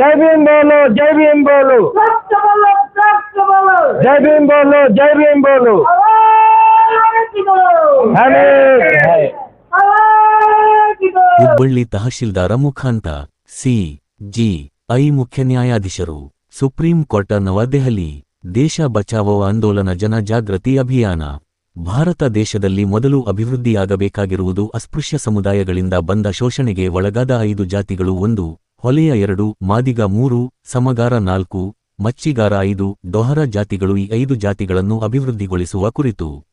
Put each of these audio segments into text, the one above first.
ಜೈ ಭೀಮ್ ಬೋಲು, ಜೈ ಭೀಮ್ ಬೋಲು. ಜೈ ಭೀಮ್ ಬೋಲು, ಜೈ ಭೀಮ್ ಬೋಲು. ಹುಬ್ಬಳ್ಳಿ ತಹಶೀಲ್ದಾರ ಮುಖಾಂತ ಸಿ ಜಿ ಐ ಮುಖ್ಯ ನ್ಯಾಯಾಧೀಶರು, ಸುಪ್ರೀಂ ಕೋರ್ಟ್ ನವದೆಹಲಿ, ದೇಶ ಬಚಾವೋ ಆಂದೋಲನ ಜನ ಜಾಗೃತಿ ಅಭಿಯಾನ. ಭಾರತ ದೇಶದಲ್ಲಿ ಮೊದಲು ಅಭಿವೃದ್ಧಿಯಾಗಬೇಕಾಗಿರುವುದು ಅಸ್ಪೃಶ್ಯ ಸಮುದಾಯಗಳಿಂದ ಬಂದ ಶೋಷಣೆಗೆ ಒಳಗಾದ ಐದು ಜಾತಿಗಳು, ಒಂದು ಹೊಲೆಯ ಎರಡು, ಮಾದಿಗ ಮೂರು, ಸಮಗಾರ ನಾಲ್ಕು, ಮಚ್ಚಿಗಾರ ಐದು, ಡೊಹರ ಜಾತಿಗಳು ಈ ಐದು ಜಾತಿಗಳನ್ನು ಅಭಿವೃದ್ಧಿಗೊಳಿಸುವ ಕುರಿತು.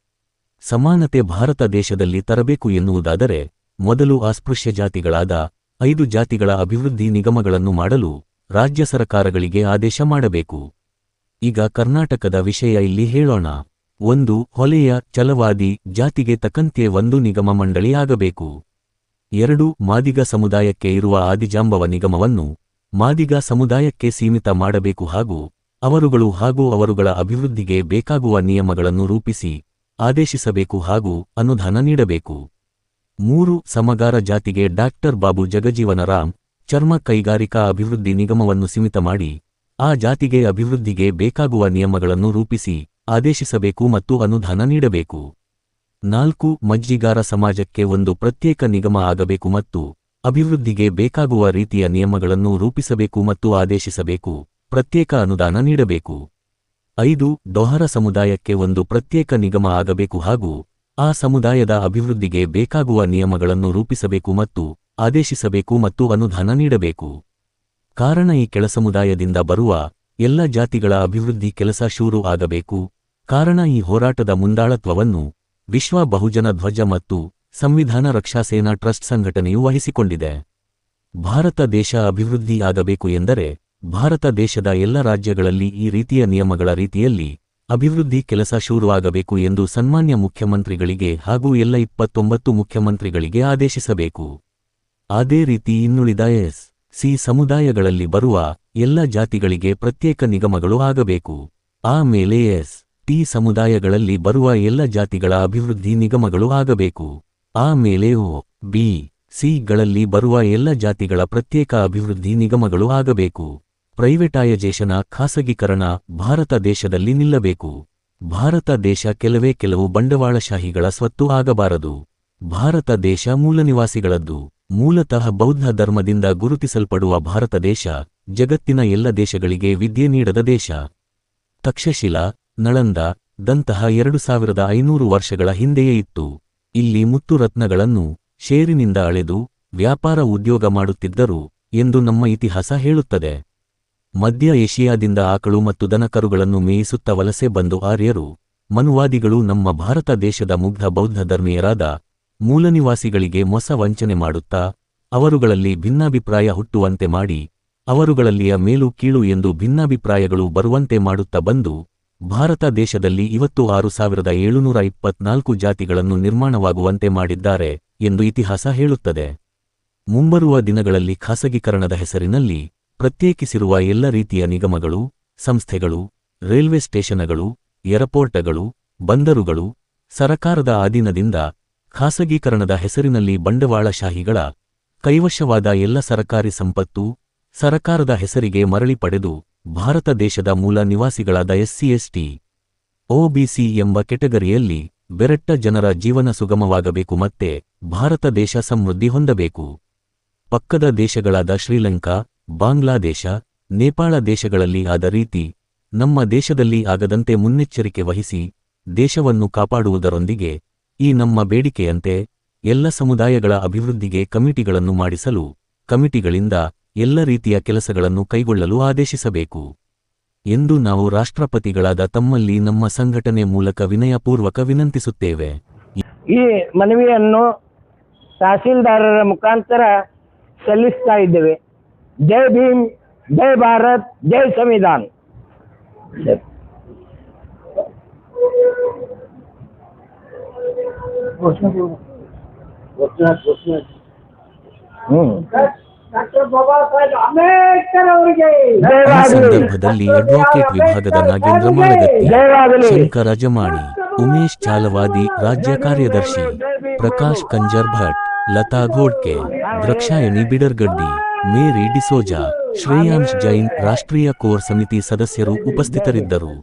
ಸಮಾನತೆ ಭಾರತ ದೇಶದಲ್ಲಿ ತರಬೇಕು ಎನ್ನುವುದಾದರೆ, ಮೊದಲು ಅಸ್ಪೃಶ್ಯ ಜಾತಿಗಳಾದ ಐದು ಜಾತಿಗಳ ಅಭಿವೃದ್ಧಿ ನಿಗಮಗಳನ್ನು ಮಾಡಲು ರಾಜ್ಯ ಸರ್ಕಾರಗಳಿಗೆ ಆದೇಶ ಮಾಡಬೇಕು. ಈಗ ಕರ್ನಾಟಕದ ವಿಷಯ ಇಲ್ಲಿ ಹೇಳೋಣ. ಒಂದು, ಹೊಲೆಯ ಚಲವಾದಿ ಜಾತಿಗೆ ತಕ್ಕಂತೆ ಒಂದು ನಿಗಮ ಮಂಡಳಿ ಆಗಬೇಕು. ಎರಡು, ಮಾದಿಗ ಸಮುದಾಯಕ್ಕೆ ಇರುವ ಆದಿಜಾಂಬವ ನಿಗಮವನ್ನು ಮಾದಿಗ ಸಮುದಾಯಕ್ಕೆ ಸೀಮಿತ ಮಾಡಬೇಕು ಹಾಗೂ ಅವರುಗಳು ಹಾಗೂ ಅವರುಗಳ ಅಭಿವೃದ್ಧಿಗೆ ಬೇಕಾಗುವ ನಿಯಮಗಳನ್ನು ರೂಪಿಸಿ ಆದೇಶಿಸಬೇಕು ಹಾಗೂ ಅನುದಾನ ನೀಡಬೇಕು. ಮೂರು, ಸಮಗಾರ ಜಾತಿಗೆ ಡಾಕ್ಟರ್ ಬಾಬು ಜಗಜೀವನ ರಾಮ್ ಚರ್ಮ ಕೈಗಾರಿಕಾ ಅಭಿವೃದ್ಧಿ ನಿಗಮವನ್ನು ಸೀಮಿತ ಮಾಡಿ ಆ ಜಾತಿಗೆ ಅಭಿವೃದ್ಧಿಗೆ ಬೇಕಾಗುವ ನಿಯಮಗಳನ್ನು ರೂಪಿಸಿ ಆದೇಶಿಸಬೇಕು ಮತ್ತು ಅನುದಾನ ನೀಡಬೇಕು. ನಾಲ್ಕು ಮಜ್ಜಿಗಾರ ಸಮಾಜಕ್ಕೆ ಒಂದು ಪ್ರತ್ಯೇಕ ನಿಗಮ ಆಗಬೇಕು ಮತ್ತು ಅಭಿವೃದ್ಧಿಗೆ ಬೇಕಾಗುವ ರೀತಿಯ ನಿಯಮಗಳನ್ನು ರೂಪಿಸಬೇಕು ಮತ್ತು ಆದೇಶಿಸಬೇಕು, ಪ್ರತ್ಯೇಕ ಅನುದಾನ ನೀಡಬೇಕು. ಐದು ಡೊಹರ ಸಮುದಾಯಕ್ಕೆ ಒಂದು ಪ್ರತ್ಯೇಕ ನಿಗಮ ಆಗಬೇಕು ಹಾಗೂ ಆ ಸಮುದಾಯದ ಅಭಿವೃದ್ಧಿಗೆ ಬೇಕಾಗುವ ನಿಯಮಗಳನ್ನು ರೂಪಿಸಬೇಕು ಮತ್ತು ಆದೇಶಿಸಬೇಕು ಮತ್ತು ಅನುದಾನ ನೀಡಬೇಕು. ಕಾರಣ ಈ ಕೆಳಸಮುದಾಯದಿಂದ ಬರುವ ಎಲ್ಲ ಜಾತಿಗಳ ಅಭಿವೃದ್ಧಿ ಕೆಲಸ ಶೂರು ಆಗಬೇಕು. ಕಾರಣ ಈ ಹೋರಾಟದ ಮುಂದಾಳತ್ವವನ್ನು ವಿಶ್ವ ಬಹುಜನ ಧ್ವಜ ಮತ್ತು ಸಂವಿಧಾನ ರಕ್ಷಾ ಸೇನಾ ಟ್ರಸ್ಟ್ ಸಂಘಟನೆಯು ವಹಿಸಿಕೊಂಡಿದೆ. ಭಾರತ ದೇಶ ಅಭಿವೃದ್ಧಿಯಾಗಬೇಕು ಎಂದರೆ ಭಾರತ ದೇಶದ ಎಲ್ಲ ರಾಜ್ಯಗಳಲ್ಲಿ ಈ ರೀತಿಯ ನಿಯಮಗಳ ರೀತಿಯಲ್ಲಿ ಅಭಿವೃದ್ಧಿ ಕೆಲಸ ಶುರುವಾಗಬೇಕು ಎಂದು ಸನ್ಮಾನ್ಯ ಮುಖ್ಯಮಂತ್ರಿಗಳಿಗೆ ಹಾಗೂ ಎಲ್ಲ ಇಪ್ಪತ್ತೊಂಬತ್ತು ಮುಖ್ಯಮಂತ್ರಿಗಳಿಗೆ ಆದೇಶಿಸಬೇಕು. ಅದೇ ರೀತಿ ಇನ್ನುಳಿದ ಎಸ್ ಸಿ ಸಮುದಾಯಗಳಲ್ಲಿ ಬರುವ ಎಲ್ಲ ಜಾತಿಗಳಿಗೆ ಪ್ರತ್ಯೇಕ ನಿಗಮಗಳು ಆಗಬೇಕು. ಆಮೇಲೆ ಎಸ್. ಟಿ ಸಮುದಾಯಗಳಲ್ಲಿ ಬರುವ ಎಲ್ಲ ಜಾತಿಗಳ ಅಭಿವೃದ್ಧಿ ನಿಗಮಗಳು ಆಗಬೇಕು. ಆಮೇಲೆ ಓ, ಬಿ ಸಿಗಳಲ್ಲಿ ಬರುವ ಎಲ್ಲ ಜಾತಿಗಳ ಪ್ರತ್ಯೇಕ ಅಭಿವೃದ್ಧಿ ನಿಗಮಗಳು ಆಗಬೇಕು. ಪ್ರೈವೇಟೈಜೇಷನ ಖಾಸಗೀಕರಣ, ಭಾರತ ದೇಶದಲ್ಲಿ ನಿಲ್ಲಬೇಕು. ಭಾರತ ದೇಶ ಕೆಲವೇ ಕೆಲವು ಬಂಡವಾಳಶಾಹಿಗಳ ಸ್ವತ್ತು ಆಗಬಾರದು. ಭಾರತ ದೇಶ ಮೂಲನಿವಾಸಿಗಳದ್ದು. ಮೂಲತಃ ಬೌದ್ಧ ಧರ್ಮದಿಂದ ಗುರುತಿಸಲ್ಪಡುವ ಭಾರತ ದೇಶ, ಜಗತ್ತಿನ ಎಲ್ಲ ದೇಶಗಳಿಗೆ ವಿದ್ಯೆ ನೀಡದ ದೇಶ. ತಕ್ಷಶಿಲಾ ನಳಂದ ದಂತಹ ಎರಡು ಸಾವಿರದ ಐನೂರು ವರ್ಷಗಳ ಹಿಂದೆಯೇ ಇತ್ತು. ಇಲ್ಲಿ ಮುತ್ತುರತ್ನಗಳನ್ನು ಶೇರಿನಿಂದ ಅಳೆದು ವ್ಯಾಪಾರ ಉದ್ಯೋಗ ಮಾಡುತ್ತಿದ್ದರು ಎಂದು ನಮ್ಮ ಇತಿಹಾಸ ಹೇಳುತ್ತದೆ. ಮಧ್ಯ ಏಷಿಯಾದಿಂದ ಆಕಳು ಮತ್ತು ದನಕರುಗಳನ್ನು ಮೇಯಿಸುತ್ತ ವಲಸೆ ಬಂದು ಆರ್ಯರು, ಮನುವಾದಿಗಳು ನಮ್ಮ ಭಾರತ ದೇಶದ ಮುಗ್ಧ ಬೌದ್ಧ ಧರ್ಮೀಯರಾದ ಮೂಲನಿವಾಸಿಗಳಿಗೆ ಮೊಸ ವಂಚನೆ ಮಾಡುತ್ತಾ, ಅವರುಗಳಲ್ಲಿ ಭಿನ್ನಾಭಿಪ್ರಾಯ ಹುಟ್ಟುವಂತೆ ಮಾಡಿ, ಅವರುಗಳಲ್ಲಿಯ ಮೇಲು ಕೀಳು ಎಂದು ಭಿನ್ನಾಭಿಪ್ರಾಯಗಳು ಬರುವಂತೆ ಮಾಡುತ್ತಾ ಬಂದು ಭಾರತ ದೇಶದಲ್ಲಿ ಇವತ್ತು ಆರು ಸಾವಿರದ ಏಳುನೂರ ಇಪ್ಪತ್ನಾಲ್ಕು ಜಾತಿಗಳನ್ನು ನಿರ್ಮಾಣವಾಗುವಂತೆ ಮಾಡಿದ್ದಾರೆ ಎಂದು ಇತಿಹಾಸ ಹೇಳುತ್ತದೆ. ಮುಂಬರುವ ದಿನಗಳಲ್ಲಿ ಖಾಸಗೀಕರಣದ ಹೆಸರಿನಲ್ಲಿ ಪ್ರತ್ಯೇಕಿಸಿರುವ ಎಲ್ಲ ರೀತಿಯ ನಿಗಮಗಳು, ಸಂಸ್ಥೆಗಳು, ರೈಲ್ವೆ ಸ್ಟೇಷನಗಳು, ಏರ್ಪೋರ್ಟಗಳು, ಬಂದರುಗಳು, ಸರಕಾರದ ಅಧೀನದಿಂದ ಖಾಸಗೀಕರಣದ ಹೆಸರಿನಲ್ಲಿ ಬಂಡವಾಳಶಾಹಿಗಳ ಕೈವಶವಾದ ಎಲ್ಲ ಸರಕಾರಿ ಸಂಪತ್ತು, ಸರಕಾರದ ಹೆಸರಿಗೆ ಮರಳಿ ಪಡೆದು ಭಾರತ ದೇಶದ ಮೂಲ ನಿವಾಸಿಗಳಾದ ಎಸ್ಸಿಎಸ್ಟಿ ಒಬಿಸಿ ಎಂಬ ಕೆಟಗರಿಯಲ್ಲಿ ಬೆರಟ್ಟ ಜನರ ಜೀವನ ಸುಗಮವಾಗಬೇಕು ಮತ್ತೆ ಭಾರತ ದೇಶ ಸಮೃದ್ಧಿ ಹೊಂದಬೇಕು. ಪಕ್ಕದ ದೇಶಗಳಾದ ಶ್ರೀಲಂಕಾ, ಬಾಂಗ್ಲಾದೇಶ, ನೇಪಾಳ ದೇಶಗಳಲ್ಲಿ ಆದ ರೀತಿ ನಮ್ಮ ದೇಶದಲ್ಲಿ ಆಗದಂತೆ ಮುನ್ನೆಚ್ಚರಿಕೆ ವಹಿಸಿ ದೇಶವನ್ನು ಕಾಪಾಡುವುದರೊಂದಿಗೆ ಈ ನಮ್ಮ ಬೇಡಿಕೆಯಂತೆ ಎಲ್ಲ ಸಮುದಾಯಗಳ ಅಭಿವೃದ್ಧಿಗೆ ಕಮಿಟಿಗಳನ್ನು ಮಾಡಿಸಲು ಕಮಿಟಿಗಳಿಂದ ಎಲ್ಲ ರೀತಿಯ ಕೆಲಸಗಳನ್ನು ಕೈಗೊಳ್ಳಲು ಆದೇಶಿಸಬೇಕು. ಎಂದು ನಾವು ರಾಷ್ಟ್ರಪತಿಗಳಾದ ತಮ್ಮಲ್ಲಿ ನಮ್ಮ ಸಂಘಟನೆ ಮೂಲಕ ವಿನಯಪೂರ್ವಕ ವಿನಂತಿಸುತ್ತೇವೆ. ಈ ಮನವಿಯನ್ನು ತಹಸೀಲ್ದಾರರ ಮುಖಾಂತರ ಸಲ್ಲಿಸ್ತಾ ಇದ್ದೇವೆ. ಜೈ ಭೀಮ್, ಜೈ ಭಾರತ್, ಜೈ ಸಂವಿಧಾನ್. ಹ್ಮ್. ಈ ಸಂದರ್ಭದಲ್ಲಿ ಅಡ್ವೊಕೇಟ್ ವಿಭಾಗದ ನಾಗೇಂದ್ರ ಮಾಡಗತ್ತಿ ಶಂಕರ ಜಮಾಣಿ ಉಮೇಶ್ ಚಾಲವಾದಿ ರಾಜ್ಯ ಕಾರ್ಯದರ್ಶಿ ಪ್ರಕಾಶ್ ಕಂಜರ್ ಭಟ್ ಲತಾ ಘೋಡ್ಕೆ ದ್ರಕ್ಷಾಯಣಿ ಬಿಡರ್ಗಡ್ಡಿ ಮೇರಿ ಡಿಸೋಜಾ ಶ್ರೇಯಾಂಶ್ ಜೈನ್ ರಾಷ್ಟ್ರೀಯ ಕೋರ್ ಸಮಿತಿ ಸದಸ್ಯರು ಉಪಸ್ಥಿತರಿದ್ದರು.